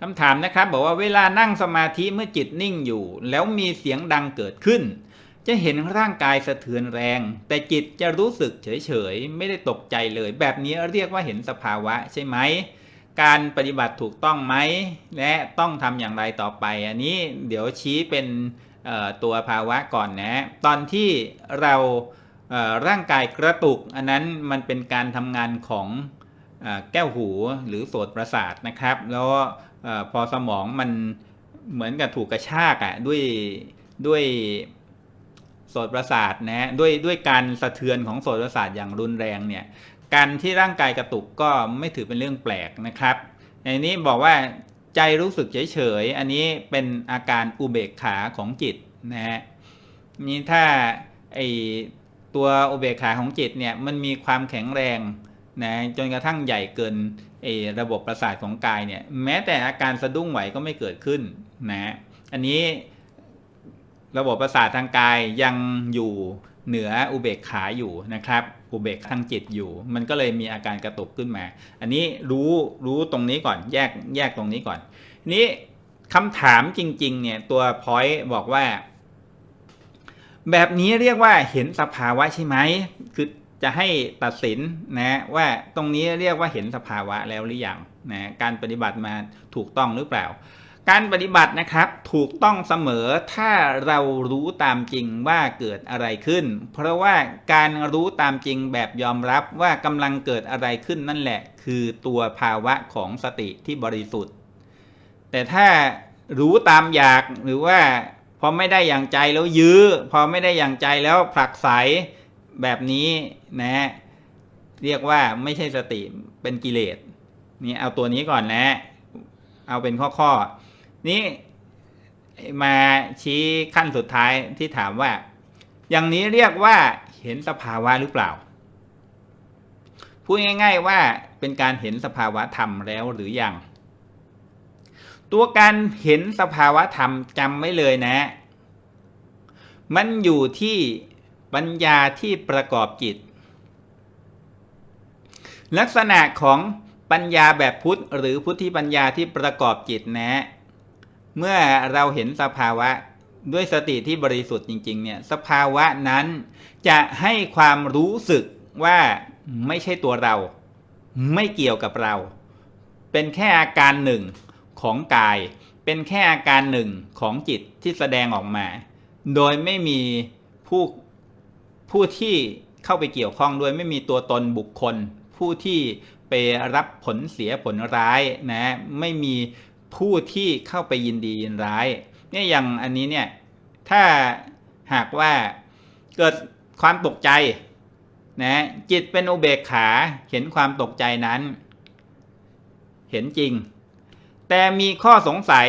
คำถามนะครับบอกว่าเวลานั่งสมาธิเมื่อจิตนิ่งอยู่ แล้วมีเสียงดังเกิดขึ้น จะเห็นร่างกายสะเทือนแรง แต่จิตจะรู้สึกเฉยๆ ไม่ได้ตกใจเลย แบบนี้เรียกว่าเห็นสภาวะใช่ไหม การปฏิบัติถูกต้องไหม และต้องทำอย่างไรต่อไป อันนี้เดี๋ยวชี้เป็นตัวภาวะก่อนนะ ตอนที่เราร่างกายกระตุก อันนั้นมันเป็นการทำงานของ แก้วหูหรือโสตประสาทนะครับ แล้วอพอสมองมันเหมือนกับถูกกระชากอะ่ะด้วยด้วยโสตประสาทนะด้วยด้วยการสะเทือนของโสตประสาทอย่างรุนแรงเนี่ยการที่ร่างกายกระตุกก็ไม่ถือเป็นเรื่องแปลกนะครับในนี้บอกว่าใจรู้สึกเฉยๆอันนี้เป็นอาการอุเบกขาของจิตนะฮะนี่ถ้าไอตัวอุเบกขาของจิตเนี่ยมันมีความแข็งแรง นะจนกระทั่งใหญ่เกินไอระบบประสาทของกายเนี่ยแม้แต่อาการสะดุ้งไหวก็ไม่เกิดขึ้นนะอันนี้ระบบประสาททางกายยังอยู่เหนืออุเบกขาอยู่นะครับ อุเบกทางจิตอยู่ มันก็เลยมีอาการกระตุกขึ้นมา อันนี้รู้รู้ตรงนี้ก่อนแยกแยกตรงนี้ก่อน นี้คำถามจริง ๆ เนี่ยตัวพอยต์บอกว่า แบบนี้เรียกว่าเห็นสภาวะใช่ไหมคือ จะให้ตัดสินนะว่าตรงนี้เรียกว่าเห็นสภาวะแล้วหรือยังนะการปฏิบัติมาถูกต้องหรือเปล่า การปฏิบัตินะครับถูกต้องเสมอถ้าเรารู้ตามจริงว่าเกิดอะไรขึ้น เพราะว่าการรู้ตามจริงแบบยอมรับว่ากำลังเกิดอะไรขึ้นนั่นแหละ คือตัวภาวะของสติที่บริสุทธิ์ แต่ถ้ารู้ตามอยากหรือว่าพอไม่ได้อย่างใจแล้วยื้อ พอไม่ได้อย่างใจแล้วผลักไส แบบนี้นะเรียกว่าไม่ใช่สติเป็นกิเลสนี่เอาตัวนี้ก่อนนะ เอาเป็นข้อข้อๆนี่มาชี้ขั้นสุดท้ายที่ถามว่า อย่างนี้เรียกว่าเห็นสภาวะหรือเปล่า พูดง่าย ๆว่าเป็นการเห็นสภาวะธรรมแล้วหรือยัง ตัวการเห็นสภาวะธรรมจำไม่เลยนะ มันอยู่ที่ ปัญญาที่ประกอบจิต ลักษณะของปัญญาแบบพุทธหรือพุทธิปัญญาที่ประกอบจิตนะ เมื่อเราเห็นสภาวะด้วยสติที่บริสุทธิ์จริง ๆ เนี่ย สภาวะนั้นจะให้ความรู้สึกว่าไม่ใช่ตัวเรา ไม่เกี่ยวกับเรา เป็นแค่อาการหนึ่งของกาย เป็นแค่อาการหนึ่งของจิตที่แสดงออกมา โดยไม่มีผู้ ผู้ที่เข้าไปเกี่ยวข้องด้วยไม่มีตัวตนบุคคล ผู้ที่ไปรับผลเสียผลร้ายนะไม่มีผู้ที่เข้าไปยินดียินร้ายเนี่ยอย่างอันนี้เนี่ยถ้าหากว่าเกิดความตกใจนะจิตเป็นอุเบกขาเห็นความตกใจนั้น เห็นจริง แต่มีข้อสงสัย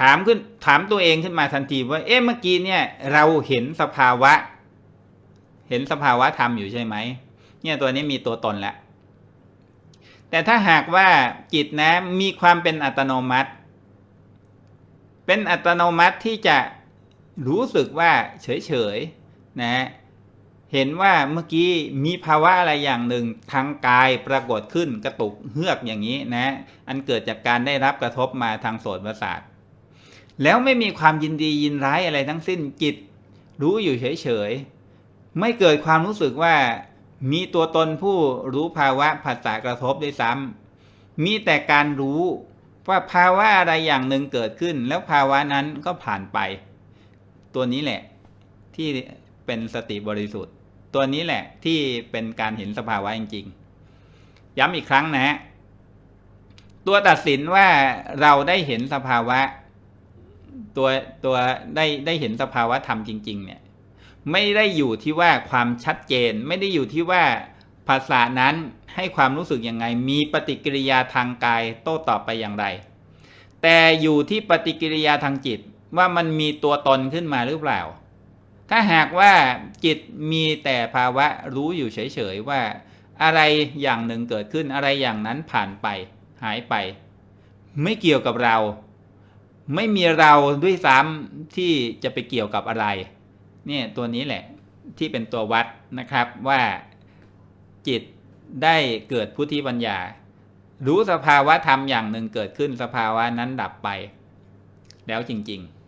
ถามขึ้นถามตัวเองขึ้นมาทันทีว่า เอ๊ะเมื่อกี้เนี่ยเราเห็นสภาวะ เห็นสภาวะธรรมอยู่ใช่ไหมเนี่ยตัวนี้มีตัวตนแล้วแต่ถ้าหากว่าจิตนะมีความเป็นอัตโนมัติ เป็นอัตโนมัติที่จะรู้สึกว่าเฉยๆนะเห็นว่าเมื่อกี้มีภาวะอะไรอย่างหนึ่งทางกายปรากฏขึ้นกระตุกเฮือกอย่างนี้นะ อันเกิดจากการได้รับกระทบมาทางโสตประสาทแล้วไม่มีความยินดียินร้ายอะไรทั้งสิ้นจิตรู้อยู่เฉยๆ ไม่เกิดความรู้สึกว่ามีตัวตนผู้รู้ภาวะผัสสะกระทบด้วยซ้ำมีแต่การรู้ว่าภาวะอะไรอย่างหนึ่งเกิดขึ้น แล้วภาวะนั้นก็ผ่านไป ตัวนี้แหละที่เป็นสติบริสุทธิ์ ตัวนี้แหละที่เป็นการเห็นสภาวะจริงๆ ย้ำอีกครั้งนะฮะตัวตัดสินว่าเราได้เห็นสภาวะ ตัวตัวได้ได้เห็นสภาวะธรรมจริง ๆ เนี่ย ไม่ได้อยู่ที่ว่าความชัดเจน ไม่ได้อยู่ที่ว่าภาษานั้นให้ความรู้สึกยังไง มีปฏิกิริยาทางกายโต้ตอบไปอย่างไร แต่อยู่ที่ปฏิกิริยาทางจิตว่ามันมีตัวตนขึ้นมาหรือเปล่า ถ้าหากว่าจิตมีแต่ภาวะรู้อยู่เฉยๆว่าอะไรอย่างหนึ่งเกิดขึ้นอะไรอย่างนั้นผ่านไป หายไป ไม่เกี่ยวกับเรา ไม่มีเราด้วยซ้ำที่จะไปเกี่ยวกับอะไร เนี่ยตัวนี้แหละที่เป็นตัววัดนะครับว่าจิตได้เกิดพุทธิปัญญา รู้สภาวะธรรมอย่างหนึ่งเกิดขึ้นสภาวะนั้นดับไป แล้วจริง ๆ